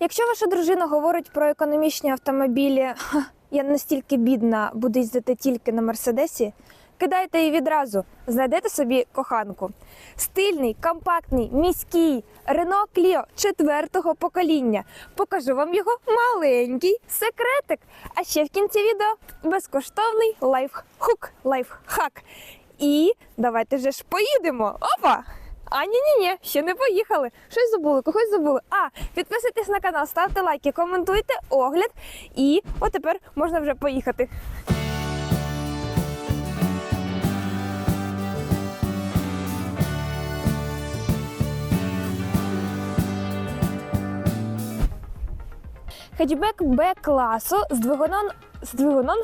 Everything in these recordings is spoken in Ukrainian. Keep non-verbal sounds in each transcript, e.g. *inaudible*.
Якщо ваша дружина говорить про економічні автомобілі, я настільки бідна, буду їздити тільки на мерседесі. Кидайте її відразу, знайдете собі коханку. Стильний, компактний, міський Renault Clio четвертого покоління. Покажу вам його маленький секретик. А ще в кінці відео безкоштовний лайфхук, лайфхак. І давайте вже ж поїдемо. Опа! А ні, ні, ні, ще не поїхали. Щось забули, когось забули. А, підписуйтесь на канал, ставте лайки, коментуйте огляд. І от тепер можна вже поїхати. Хетчбек Б класу з двигуном з двигуном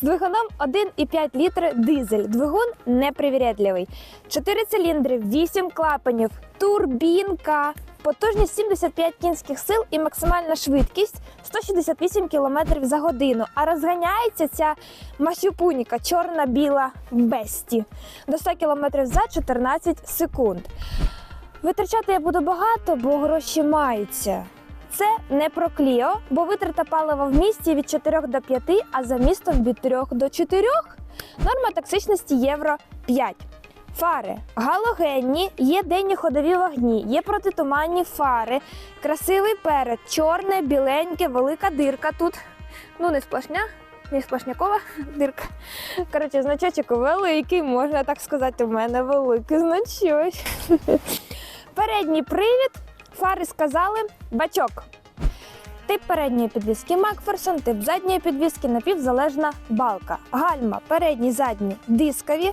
з двигуном 1,5 літри дизель. Двигун непривірятливий. 4 циліндри, 8 клапанів, турбінка, потужність 75 кінських сил і максимальна швидкість 168 км за годину. А розганяється ця масюпуніка чорна-біла бесті до 100 км за 14 секунд. Витрачати я буду багато, бо гроші маються. Це не про Кліо, бо витрата палива в місті від 4 до 5, а за містом від 3 до 4. Норма токсичності євро 5. Фари галогенні, є денні ходові вогні, є протитуманні фари, красивий перед, чорне, біленьке, велика дирка тут. Ну, не сплошня, не сплошнякова *laughs* дирка. Коротше, значочок великий, можна так сказати, у мене великий значок. *laughs* Передній привід, фари сказали, бачок. Тип передньої підвіски Макферсон, тип задньої підвіски напівзалежна балка. Гальма, передні, задні дискові.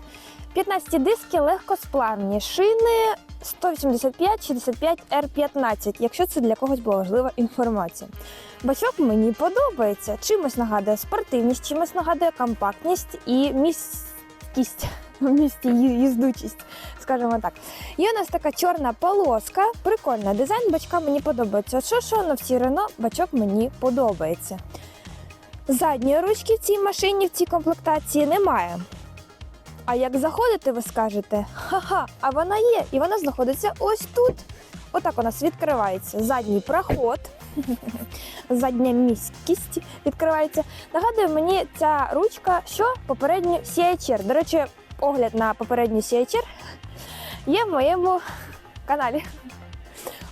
15 диски легкосплавні. Шини 185-65 R15, якщо це для когось була важлива інформація. Бачок мені подобається. Чимось нагадує спортивність, чимось нагадує компактність і міськість. В місті їздучість, скажімо так. Є у нас така чорна полоска, прикольна. Дизайн бачка мені подобається. Що що на всі Рено бачок мені подобається. Задньої ручки в цій машині, в цій комплектації немає. А як заходите, ви скажете, ха-ха, а вона є, і вона знаходиться ось тут. Отак у нас відкривається задній проход, *laughs* задня міськість відкривається. Нагадує мені ця ручка, що попередню CHR. До речі, огляд на попередню CHR є в моєму каналі.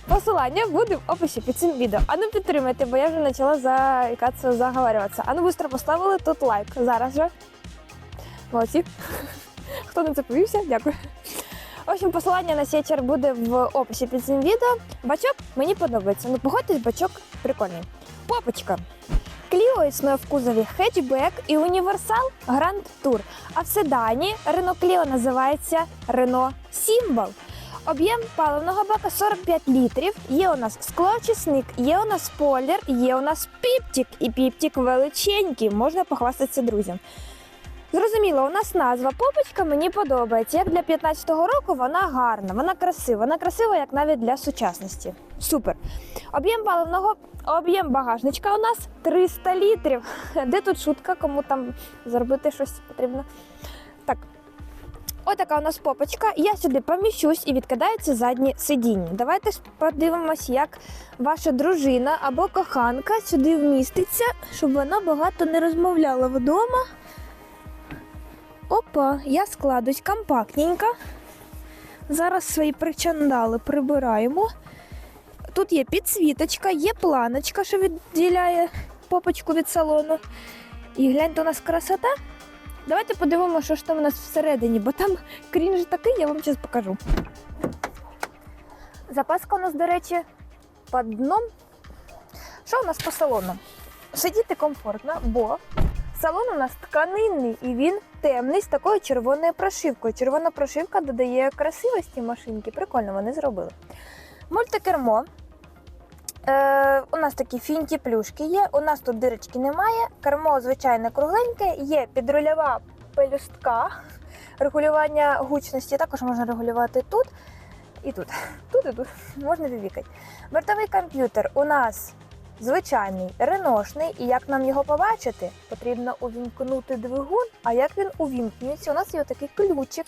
Посилання буде в описі під цим відео. А ну підтримайте, бо я вже почала заїкатися, заговорюватися. А ну швидко поставили тут лайк. Зараз же. Молодці. *laughs* Хто не це повівся, дякую. В общем, посилання на CHR буде в описі під цим відео. Бачок мені подобається. Ну, погодьтесь, бачок прикольний. Попочка. Кліо існує в кузові хетчбек і універсал Grand Tour. А в седані Renault Clio називається Renault Symbol. Об'єм паливного бака 45 літрів. Є у нас склоочисник, є у нас спойлер, є у нас піптік. І піптік величенький, можна похвастатися друзям. Зрозуміло, у нас назва попочка мені подобається. Як для 15-го року вона гарна, вона красива. Вона красива, як навіть для сучасності. Супер. Об'єм паливного, об'єм багажничка у нас 300 літрів. *laughs* Де тут шутка, кому там зробити щось потрібно? Так. Отака у нас попочка. Я сюди поміщусь і відкидається заднє сидіння. Давайте ж подивимось, як ваша дружина або коханка сюди вміститься, щоб вона багато не розмовляла вдома. Опа, я складусь компактненько. Зараз свої причандали прибираємо. Тут є підсвіточка, є планочка, що відділяє попочку від салону. І гляньте, у нас красота. Давайте подивимося, що ж там у нас всередині, бо там крінж такий, я вам зараз покажу. Запаска у нас, до речі, під дном. Що у нас по салону? Сидіти комфортно, бо салон у нас тканинний і він темний з такою червоною прошивкою. Червона прошивка додає красивості машинки. Прикольно вони зробили. Мультикермо. Е, у нас такі фінті плюшки є. У нас тут дирочки немає. Кермо звичайне кругленьке, є підрульова пелюстка, регулювання гучності. Також можна регулювати тут і тут. Тут і тут можна вивікати. Бортовий комп'ютер у нас звичайний реношний, і як нам його побачити, потрібно увімкнути двигун. А як він увімкнеться? У нас є такий ключик.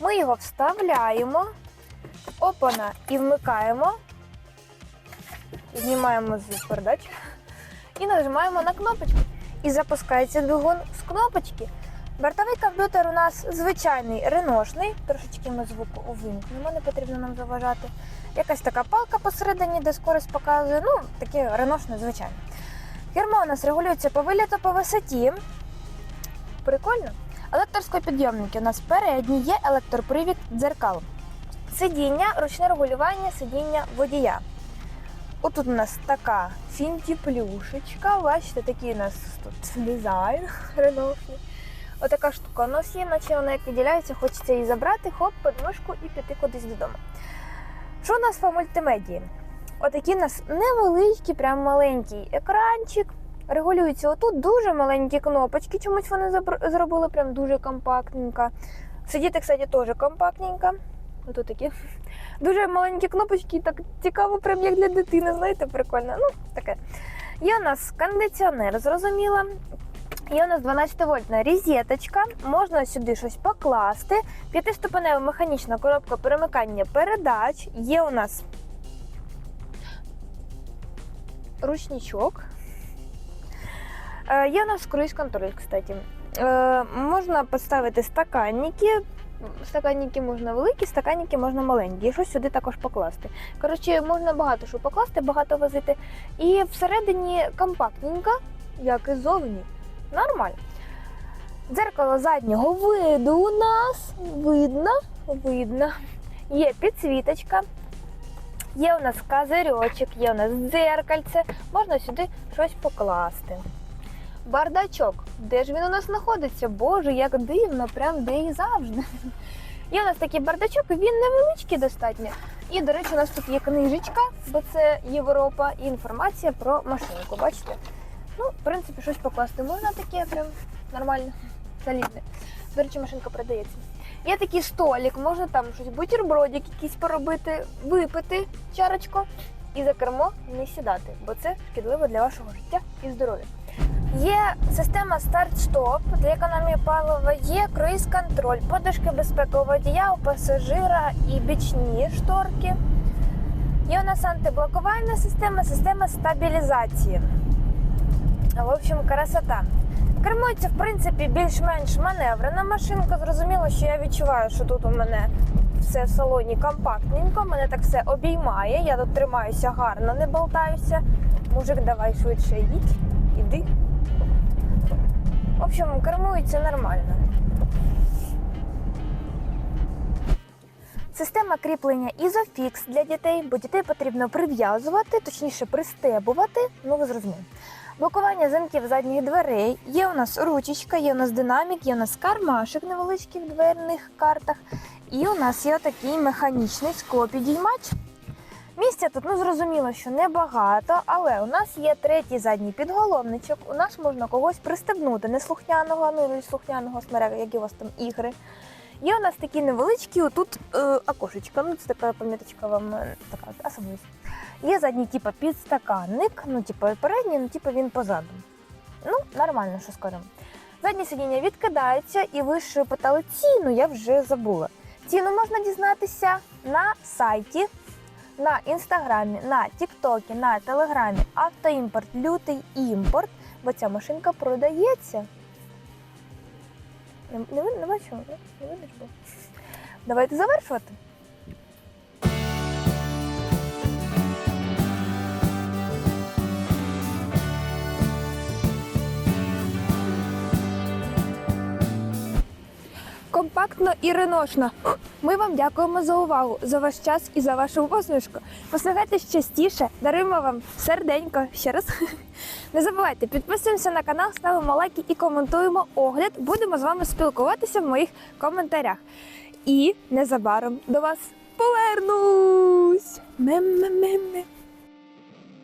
Ми його вставляємо, опана і вмикаємо. знімаємо з передач і нажимаємо на кнопочку. І запускається двигун з кнопочки. Бортовий комп'ютер у нас звичайний реношний, трошечки ми звук увімкнемо, не потрібно нам заважати. Якась така палка посередині, де скорість показує. Ну, таке реношне, звичайне. Кермо у нас регулюється по виліту по висоті. Прикольно. Електроскопідйомники у нас передні, є електропривід дзеркал. Сидіння, ручне регулювання сидіння водія. Отут у нас така фінті-плюшечка. Бачите, такий у нас тут дизайн реношний. Отака штука у нас є, наче вона як виділяється, хочеться її забрати, хоп, подмишку і піти кудись додому. Що у нас по мультимедії? Отакий у нас невеличкий, прям маленький екранчик. Регулюється отут дуже маленькі кнопочки. Чомусь вони зробили прям дуже компактненько. Сидіти, кстати, теж компактненько. Отут такі. *laughs* Дуже маленькі кнопочки, так цікаво, прям як для дитини, знаєте, прикольно. Ну, таке. Є у нас кондиціонер, зрозуміло. Є у нас 12-вольтна розеточка, можна сюди щось покласти. П'ятиступенева механічна коробка перемикання передач. Є у нас ручничок. Е, Є у нас круїз-контроль, кстати. Е, Можна поставити стаканники. Стаканники можна великі, стаканники можна маленькі. Щось сюди також покласти. Коротше, можна багато що покласти, багато возити. І всередині компактненько, як і зовні. Нормально. Дзеркало заднього виду у нас видно, видно. Є підсвіточка, є у нас козирьочок, є у нас дзеркальце, можна сюди щось покласти. Бардачок. Де ж він у нас знаходиться? Боже, як дивно, прям де і завжди. Є у нас такий бардачок, він невеличкий достатньо. І, до речі, у нас тут є книжечка, бо це Європа, і інформація про машинку. Бачите? Ну, в принципі, щось покласти можна таке, прям нормально, солідне. До речі, машинка продається. Є такий столик, можна там щось, бутербродик якийсь поробити, випити чарочку і за кермо не сідати, бо це шкідливо для вашого життя і здоров'я. Є система старт-стоп для економії палива, є круїз-контроль, подушки безпеки у водія, у пасажира і бічні шторки. Є у нас антиблокувальна система, система стабілізації. В общем, красота. Кермується, в принципі, більш-менш маневрена машинка. Зрозуміло, що я відчуваю, що тут у мене все в салоні компактненько, мене так все обіймає. Я тут тримаюся гарно, не болтаюся. Мужик, давай швидше їдь, іди. В общем, кермується нормально. Система кріплення Isofix для дітей, бо дітей потрібно прив'язувати, точніше пристебувати. Ну ви зрозуміли. Блокування замків задніх дверей. Є у нас ручечка, є у нас динамік, є у нас кармашик невеличкий в дверних картах. І у нас є такий механічний склопідіймач. Місця тут ну зрозуміло, що небагато, але у нас є третій задній підголовничок. У нас можна когось пристебнути неслухняного, ну і слухняного смерега, які у вас там ігри. Є у нас такі невеличкі отут е, окошечка. Ну, це така пам'яточка вам е, така особливість. Є задній, типу, підстаканник, ну, типу, передній, ну, типу, він позаду. Ну, нормально, що скажемо. Заднє сидіння відкидається, і ви ж питали ціну, я вже забула. Ціну можна дізнатися на сайті, на інстаграмі, на Тіктокі, на телеграмі Автоімпорт, лютий імпорт, бо ця машинка продається. Не, не, не бачу, не, видно. Давайте завершувати. Компактно і реношно. Ми вам дякуємо за увагу, за ваш час і за вашу посмішку. Посміхайтесь частіше, даруємо вам серденько ще раз. *laughs* Не забувайте, підписуємося на канал, ставимо лайки і коментуємо огляд. Будемо з вами спілкуватися в моїх коментарях. І незабаром до вас повернусь. Мем-мем-мем-мем.